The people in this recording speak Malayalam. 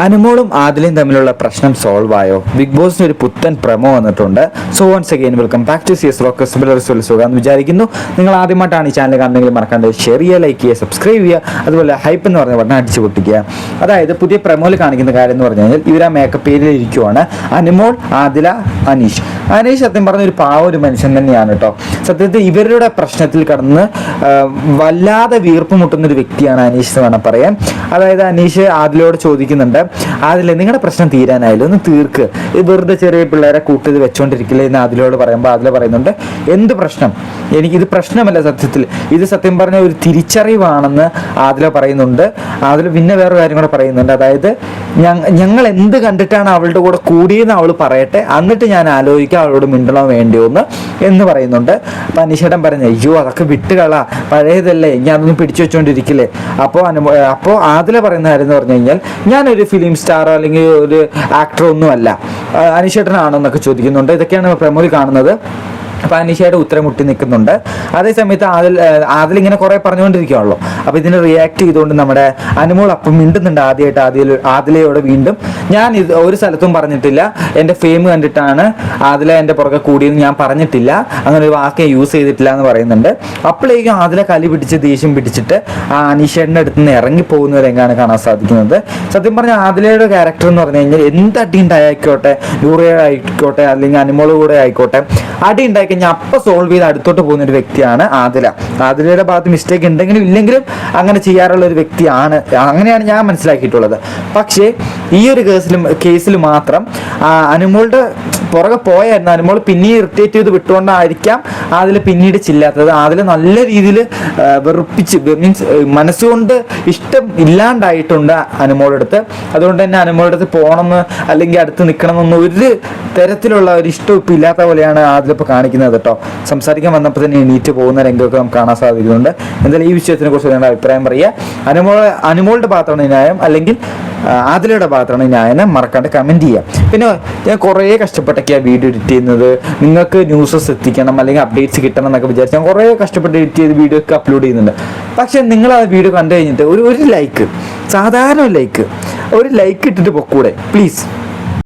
അനുമോളും ആദിലയും തമ്മിലുള്ള പ്രശ്നം സോൾവ് ആയോ? ബിഗ് ബോസിന് ഒരു പുത്തൻ പ്രമോ വന്നിട്ടുണ്ട്. So once again welcome back to C S Rocks വിചാരിക്കുന്നു. നിങ്ങൾ ആദ്യമായിട്ടാണ് ഈ ചാനൽ കാണുന്നെങ്കിൽ മറക്കാണ്ട് ഷെയർ ചെയ്യുക ലൈക്ക് ചെയ്യുക സബ്സ്ക്രൈബ് ചെയ്യുക. അതുപോലെ ഹൈപ്പ് എന്ന് പറഞ്ഞ പറഞ്ഞാൽ അടിച്ചു പൊട്ടിക്കുക. അതായത് പുതിയ പ്രമോയിൽ കാണിക്കുന്ന കാര്യം എന്ന് പറഞ്ഞു കഴിഞ്ഞാൽ ഇവർ ആ മേക്കപ്പ് ഏരിയയിൽ ഇരിക്കുവാണ്. അനുമോൾ ആദില അനീഷ്. അനീഷ് സത്യം പറഞ്ഞ ഒരു പാവ ഒരു മനുഷ്യൻ തന്നെയാണ് കേട്ടോ. സത്യത്തിൽ ഇവരുടെ പ്രശ്നത്തിൽ കടന്ന് വല്ലാതെ വീർപ്പ് മുട്ടുന്ന ഒരു വ്യക്തിയാണ് അനീഷ് എന്ന് വേണം പറയാൻ. അതായത് അനീഷ് ആദിലോട് ചോദിക്കുന്നുണ്ട് ആദിലെ നിങ്ങളുടെ പ്രശ്നം തീരാനായില്ല? ഒന്ന് തീർക്ക്. വെറുതെ ചെറിയ പിള്ളേരെ കൂട്ടത് വെച്ചോണ്ടിരിക്കില്ല? എന്ന് ആദിലോട് പറയുമ്പോൾ ആദില പറയുന്നുണ്ട് എന്ത് പ്രശ്നം? എനിക്ക് ഇത് പ്രശ്നമല്ല സത്യത്തിൽ. ഇത് സത്യം പറഞ്ഞ ഒരു തിരിച്ചറിവാണെന്ന് ആദില പറയുന്നുണ്ട്. ആദില പിന്നെ വേറെ കാര്യം കൂടെ പറയുന്നുണ്ട്. അതായത് ഞങ്ങ- ഞങ്ങൾ എന്ത് കണ്ടിട്ടാണ് അവളുടെ കൂടെ കൂടിയെന്ന് അവൾ പറയട്ടെ. എന്നിട്ട് ഞാൻ ആലോചിക്കാം. അവളോട് മിണ്ടണോ വേണ്ടിയോ എന്ന് എന്ന് പറയുന്നുണ്ട്. അപ്പം അനിശേടൻ പറഞ്ഞു അയ്യോ അതൊക്കെ വിട്ടുകള. പഴയതല്ലേ. ഞാൻ അതൊന്നും പിടിച്ചു വെച്ചോണ്ടിരിക്കില്ലേ. അപ്പോൾ അനുഭവ അപ്പോൾ ആദില പറയുന്ന കാര്യം എന്ന് പറഞ്ഞു കഴിഞ്ഞാൽ ഞാനൊരു ഫിലിം സ്റ്റാറോ അല്ലെങ്കിൽ ഒരു ആക്ടറോ ഒന്നുമല്ല ആ, അനീഷേട്ടനാണോ എന്നൊക്കെ ചോദിക്കുന്നുണ്ട്. ഇതൊക്കെയാണ് പ്രമുഖ കാണുന്നത്. അപ്പൊ അനീഷയുടെ ഉത്തരം മുട്ടി നിൽക്കുന്നുണ്ട്. അതേസമയത്ത് ആദിൽ ആദിൽ ഇങ്ങനെ കുറെ പറഞ്ഞുകൊണ്ടിരിക്കുകയാണല്ലോ അപ്പൊ ഇതിന് റിയാക്ട് ചെയ്തുകൊണ്ട് നമ്മുടെ അനുമോൾ അപ്പം മിണ്ടുന്നുണ്ട് ആദ്യമായിട്ട് ആദ്യ ആദിലയോട് വീണ്ടും. ഞാൻ ഇത് ഒരു സ്ഥലത്തും പറഞ്ഞിട്ടില്ല. എന്റെ ഫെയിം കണ്ടിട്ടാണ് ആദില എന്റെ പുറകെ കൂടിയെന്ന് ഞാൻ പറഞ്ഞിട്ടില്ല. അങ്ങനെ ഒരു വാക്ക് യൂസ് ചെയ്തിട്ടില്ല എന്ന് പറയുന്നുണ്ട്. അപ്പോഴേക്കും ആദില കലി പിടിച്ച് ദേഷ്യം പിടിച്ചിട്ട് ആ അനീഷേടിന്റെ അടുത്ത് നിന്ന് ഇറങ്ങി പോകുന്ന കാണാൻ സാധിക്കുന്നത്. സത്യം പറഞ്ഞാൽ ആദിലയുടെ ക്യാരക്ടർ എന്ന് പറഞ്ഞു കഴിഞ്ഞാൽ എന്ത് അടി ഉണ്ടായിക്കോട്ടെ നൂറയുടെ ആയിക്കോട്ടെ അല്ലെങ്കിൽ അനുമോൾ കൂടെ ആയിക്കോട്ടെ അടി ഉണ്ടായി കഴിഞ്ഞാൽ അപ്പം സോൾവ് ചെയ്ത് അടുത്തോട്ട് പോകുന്ന ഒരു വ്യക്തിയാണ് ആദില. ആദിലയുടെ ഭാഗത്ത് മിസ്റ്റേക്ക് ഉണ്ടെങ്കിലും ഇല്ലെങ്കിലും അങ്ങനെ ചെയ്യാറുള്ള ഒരു വ്യക്തിയാണ്. അങ്ങനെയാണ് ഞാൻ മനസ്സിലാക്കിയിട്ടുള്ളത്. പക്ഷേ ഈ ഒരു കേസിലും കേസിൽ മാത്രം അനുമോളുടെ പുറകെ പോയായിരുന്നു അനുമോൾ പിന്നെ ഇറിറ്റേറ്റ് ചെയ്ത് വിട്ടുകൊണ്ടായിരിക്കാം അതിൽ പിന്നീട് ചില്ലാത്തത്. അതിൽ നല്ല രീതിയിൽ വെറുപ്പിച്ച് മീൻസ് മനസ്സുകൊണ്ട് ഇഷ്ടം ഇല്ലാണ്ടായിട്ടുണ്ട് അനുമോളടുത്ത് അതുകൊണ്ട് തന്നെ അനുമോളടുത്ത് പോകണമെന്ന് അല്ലെങ്കിൽ അടുത്ത് നിൽക്കണമെന്ന് ഒരു തരത്തിലുള്ള ഒരു ഇഷ്ടം ഇപ്പം ഇല്ലാത്ത പോലെയാണ് അതിലിപ്പോൾ കാണിക്കുന്നത് കേട്ടോ. സംസാരിക്കാൻ വന്നപ്പോൾ തന്നെ എണീറ്റ് പോകുന്ന രംഗമൊക്കെ നമുക്ക് കാണാൻ സാധിക്കുന്നുണ്ട്. എന്തായാലും ഈ വിഷയത്തിനെ കുറിച്ച് നിങ്ങളുടെ അഭിപ്രായം പറയുക. അനുമോൾ അനുമോളുടെ ഭാഗത്താണ് ന്യായം. അല്ലെങ്കിൽ ആ, ആദിലയുടെ ഭാഗത്താണ് ന്യായം മറക്കാണ്ട് കമന്റ് ചെയ്യുക പിന്നെ ഞാൻ കുറേ കഷ്ടപ്പെട്ടൊക്കെയാണ് വീഡിയോ എഡിറ്റ് ചെയ്യുന്നത്. നിങ്ങൾക്ക് ന്യൂസസ് എത്തിക്കണം അല്ലെങ്കിൽ അപ്ഡേറ്റ്സ് കിട്ടണം എന്നൊക്കെ വിചാരിച്ച് ഞാൻ കുറേ കഷ്ടപ്പെട്ട് എഡിറ്റ് ചെയ്ത് വീഡിയോ ഒക്കെ അപ്ലോഡ് ചെയ്യുന്നുണ്ട്. പക്ഷേ നിങ്ങൾ ആ വീഡിയോ കണ്ടു കഴിഞ്ഞിട്ട് ഒരു ഒരു ലൈക്ക് സാധാരണ ലൈക്ക് ഒരു ലൈക്ക് ഇട്ടിട്ട് പൊക്കൂടെ പ്ലീസ്